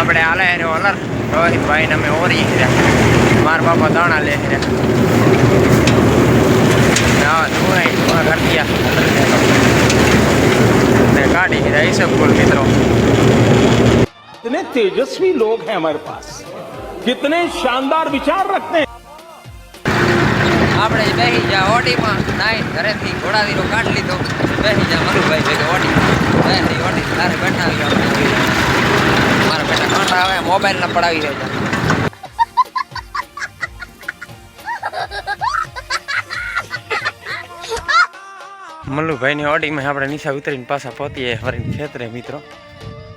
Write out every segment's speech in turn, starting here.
આપણે હાલે રે ઓલર રોહિતભાઈ ને અમે ઓરી રહ્યા મારા બાપા દાણા લે રહ્યા હા ધુઆઈ ધુઆ કરી ગયા ને ગાડી રહ્યા ઈસબ કુલ મિત્રો कितने तेजस्वी लोग हैं हमारे पास कितने शानदार विचार रखते हैं આપણે બેસી જા ઓડીમાં નાઈન ઘરેથી ઘોડાવીરો કાઢ લીધો બેસી જા મનુભાઈ ભેગો ઓડી બેસી ઓડી તારે બેઠાવી આપણે મારા બેટા મોબાઈલ ના પડાવી દેજો. મલ્લુભાઈની ઓડીમાં આપણે નીચા ઉતરીને પાછા પહોંચીએ ફરીને ખેતરે, મિત્રો.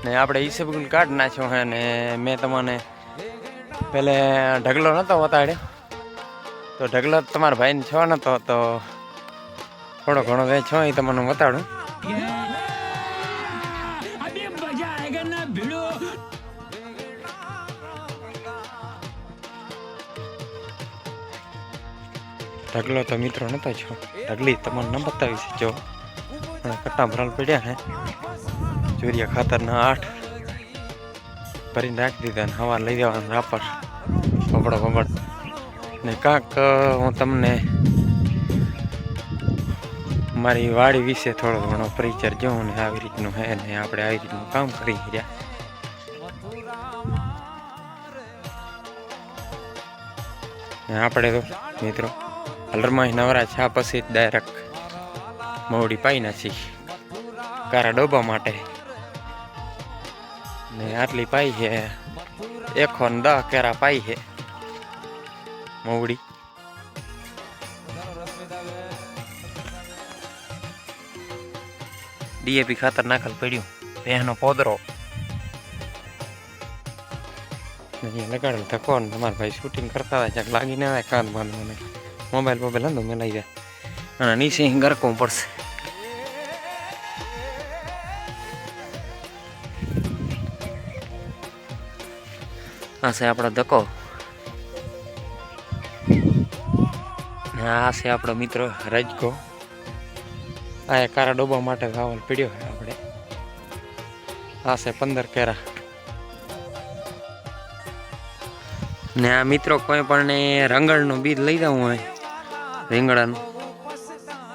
ને આપણે ઈસબગુલ કાઢ નાખ્યો હે, ને મેં તમને પેલે ઢગલો નહોતો બતાડ્યો. તો ઢગલો તમારા ભાઈને છો નતો, તો થોડો ઘણો છો એ તમને બતાડું. ઢગલો તો મિત્રો નતો છો ઢગલી તમને ન બતાવી છે જો કટ્ટા ભરાલ પડ્યા હે. ચોરિયા ખાતરના આઠ ભરી રાખી દીધા ને હવા લઈ જવાનું રાપર. બબડો બબડ ને કાંક હું તમને મારી વાડી વિશે થોડો ઘણો પરિચય જોઉં ને આવી રીતનું હે ને આપણે આવી રીતનું કામ કરી રહ્યા. ને આપણે તો મિત્રો હલરમાં નવરા છા પછી ડાયરેક્ટ મોડી પાઈ નાખી કારા ડોબા માટે. ને આટલી પાઈ છે. એકો ને દહ કેરા પાઈ છે. મોવડી. ડીએપી ખાતર નાખલ પડ્યું. ભેંનો પોદરો. લગાડેલ ધક્કો ને તમારા ભાઈ શૂટિંગ કરતા હતા લાગી ના આવે બાંધ મને. મોબાઈલ મોબાઈલ હતો મેં લઈ જાય અને નીચે ગરકવું પડશે. આ છે આપણો ધક્કો. આ છે આપણો મિત્રો રજકો. આ કારા ડોબા માટે વાવલ પીડ્યો છે આપણે આ છે પંદર કેરા. ને આ મિત્રો કોઈ પણ ને રંગળનું બીજ લઈ જવું હોય. રીંગણાનું.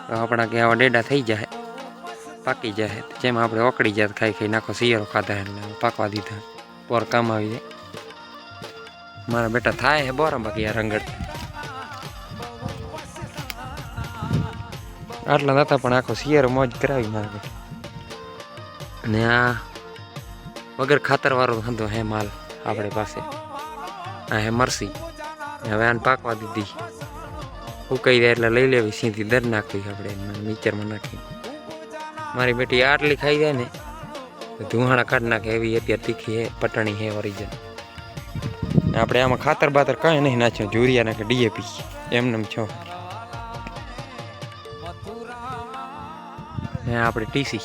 તો આપણા કે આવા ડેડા થઈ જાય પાકી જાય જેમ આપણે ઓકળી જાય ખાઈ ખાઈ નાખો શિયાળો ખાધા એટલે પાકવા દીધા. પોર કામ આવી જાય મારા બેટા થાય હે બોરા બાકી આ રંગડ. આટલા નતા પણ આખો શિયાળો મોજ કરાવી મારા અને આ વગર ખાતર વાળો ધંધો હે માલ, આપણી પાસે. આ હે મરસી. હવે આને પાકવા દીધી. ઉકાઈ જાય એટલે લઈ લેવી, સીધી દર નાખવી આપણે મિક્સરમાં નાખી. મારી બેટી આટલી ખાઈ જાય ને ધુવાણા કાઢ નાખે, એવી અત્યારે તીખી હે, પટણી હે ઓરિજિન આપણે આમાં ખાતર બાતર કાંઈ નહીં નાખ્યો, જુરિયા નાખે ડીએપી. એમને છો. ને આપણે ટીસી.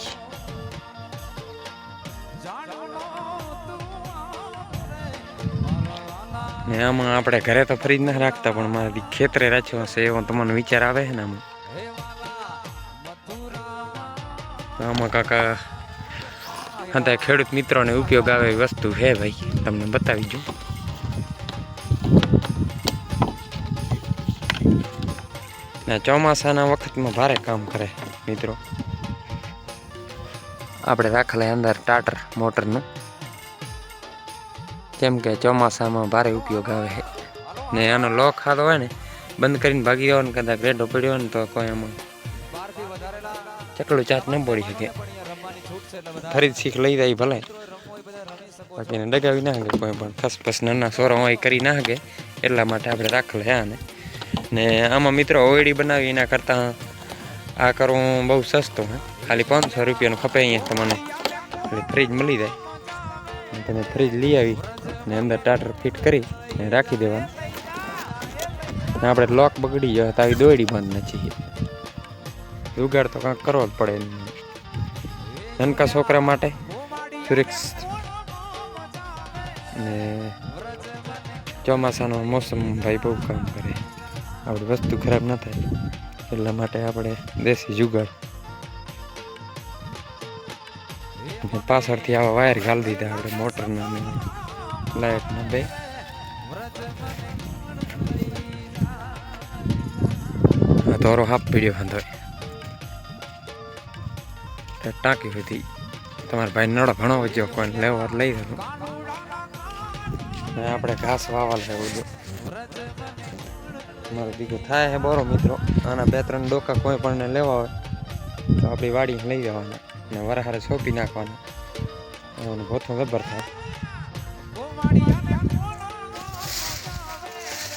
ને આમાં આપણે ઘરે તો ફ્રીજ નથી રાખતા, પણ મારે ખેતરે રાખ્યો હશે એવો તમને વિચાર આવે છે ને આમાં? આમાં કાકા હતા ખેડૂત મિત્રોને ઉપયોગ આવે એવી વસ્તુ છે ભાઈ, તમને બતાવી જો ને ચોમાસાના વખતમાં ભારે કામ કરે મિત્રો. આપણે રાખેલા અંદર ટાટર મોટરનું કેમ કે ચોમાસામાં ભારે ઉપયોગ આવે ને આનો લોક ખાધો હોય ને, બંધ કરીને ભાગી જવાનો કદાચ રેડો પડ્યો હોય ને તો કોઈ આમાં કેટલું ચાટ ન પડી શકે. ફરી શીખ લઈ જાય ભલે. બાકી એને ડગાવી ના શકે કોઈ પણ. ખસપસ નાના સોરો હોય કરી ના શકે. એટલા માટે આપણે રાખેલ હે આને. ને આમાં મિત્રો ઓયડી બનાવી એના કરતાં આ કરવું બહુ સસ્તું હે. ખાલી પાંચસો રૂપિયાનું ખપે અહીંયા તમને. એટલે ફ્રીજ મળી જાય. તમે ફ્રીજ લઈ આવી. ને અંદર ટાટર ફિટ કરી ને રાખી દેવાનું. આપણે લોક બગડી જાય તો આવી દોયડી બંધ નથી જુગાડ તો કાંઈક કરવો જ પડે નાનકા છોકરા માટે સુરક્ષિત. ને ચોમાસાનો મોસમ ભાઈ બહુ કામ કરે. આપણી વસ્તુ ખરાબ ન થાય. એટલા માટે આપણે દેશી જુગાડ. પાછળથી આવા વાયર ઘાલી દીધા આપણે મોટરના લાઈટ ને બે દોરો હાફ પીડ્યો હતો ટાંકી હતી તમારા ભાઈ નડો ઘણો વચ્ચે કોઈને લેવો લઈ ને આપણે ઘાસ વાવા લેવું જો મારો દીકરો થાય હે બોરો મિત્રો આના બે ત્રણ ડોકા કોઈ પણ લેવા હોય તો આપણી વાડી લઈ જવાના ને વરહારે છોપી નાખવાના એનું ભોથો ગબર થાય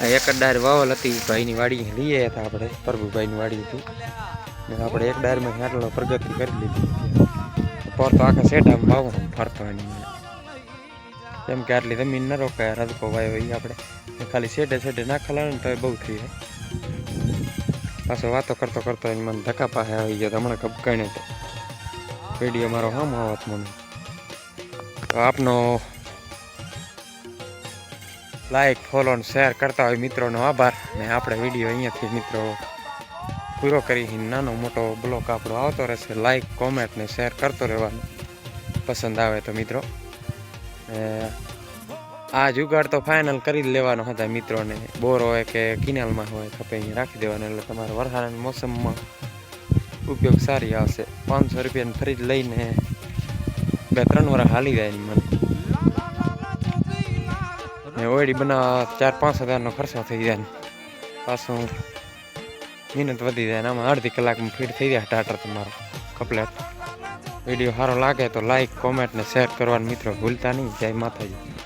એક ડાયર વાવલ હતી ભાઈની વાડી લઈએ હતા આપણે, પ્રભુભાઈની વાડી હતી. ને આપણે એક ડાયરમાં આટલો પ્રગતિ કરી લીધી. પર તો આખા શેઢામાં વાવો ફરતવાની કેમ કે આટલી જમીન ન રોકાય, રજકો વાયો એ આપણે. ખાલી સેડે શેઢે નાખેલા ને તો બહુ થઈ જાય. પાછો વાતો કરતો કરતો મને ધક્કા પાસે આવી ગયો હમણાં કપકાણે તો. વીડિયો મારો હામ આવત મને. તો આપનો લાઈક ફોલો અને શેર કરતા હોય મિત્રોનો આભાર. ને આપણે વીડિયો અહીંયાથી મિત્રો પૂરો કરી નાનો મોટો બ્લોક આપણો આવતો રહેશે. લાઈક કોમેન્ટ ને શેર કરતો રહેવાનું પસંદ આવે તો મિત્રો. આ જુગાડ તો ફાઇનલ કરી જ લેવાનો હતા મિત્રોને. બોર હોય કે કિનાલમાં હોય ખપે અહીંયા રાખી દેવાનો. એટલે તમારે વરસાદની મોસમમાં ઉપયોગ સારી આવશે. પાંચસો રૂપિયાની ફ્રીજ લઈને બે ત્રણ વાર હાલી જાય મને. ને ઓયડી બના ચાર પાંચ હજારનો ખર્ચો થઈ જાય ને. પાછું મહેનત વધી જાય ને આમાં અડધી કલાકમાં ફીડ થઈ જાય ટાટર તમારો કપલેટ. વીડિયો સારો લાગે તો લાઈક કોમેન્ટ ને શેર કરવાનું મિત્રો ભૂલતા નહીં. જય માતાજી.